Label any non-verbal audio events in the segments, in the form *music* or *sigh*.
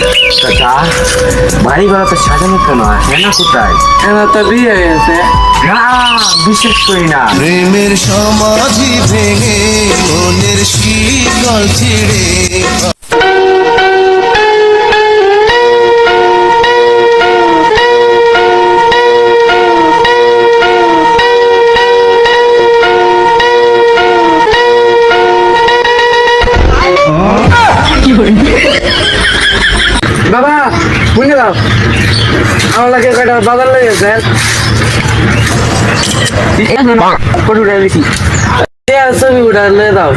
চাচা বাড়ি ঘর তো সাজানো কেন? হেনা কোথায়? এবার তো বিয়ে হয়েছে। বিশেষ করি না। প্রেমের সমাধি ভেঙে মনের শীতল ছিড়ে বুঝে দাও আমার লাগে কয়টা বাজার লেগেছে ফটো উঠে দিছি। ছবি উঠে লে দাও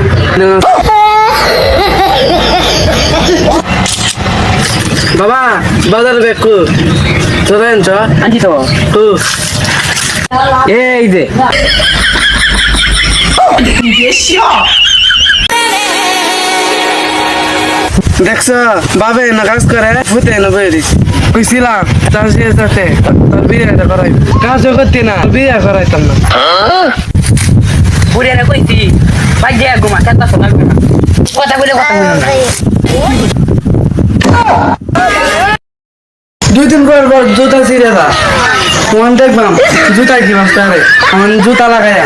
বাবা বাজার বেকু চলে আনছ? আনছি তো। এই যে। দেখছ? বাবে না কাজ করে ফুটে না বেরি কইছিলাম তার সে সাথে তোর বিয়েটা করাই কাজও করতি না বিয়ে করাইতাম না। বুড়িয়ারে কইছি যে ঘুমা চারটা শোনা কথা বলে কথা দুই দিন পর পর জুতা ছিঁড়ে দা মন দেখবাম জুতা কি বাস্তা রে আমার জুতা লাগাইয়া।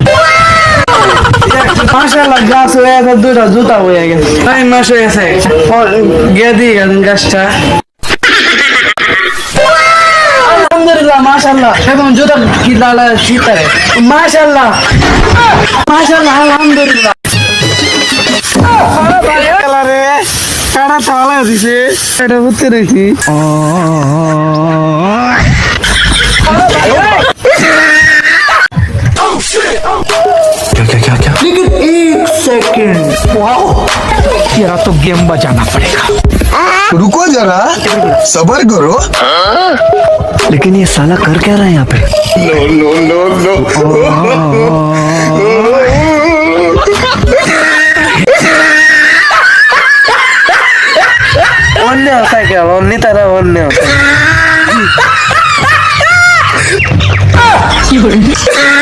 মাসাল্লাহ গাছ হয়ে গেছে দুটা জুতা হয়ে গেছে। নয় মাস হয়ে গেছে। গিয়ে দিয়ে গেছেন গাছটা। আলহামদুলিল্লাহ মাশাল্লাহ এখন জুতা কি লালা শীতারে মাশাল্লাহ মাশাল্লাহ আলহামদুলিল্লাহ। কাটা তালা দিছে এটা উঠতে রয়েছি। वाओ तेरा तो गेम बजाना पड़ेगा। रुको जरा सबर करो। लेकिन ये साला कर क्या रहा है यहाँ पे? नो नो नो नो अन्य होता है क्या? अन्य तरह अन्य होता है। *laughs*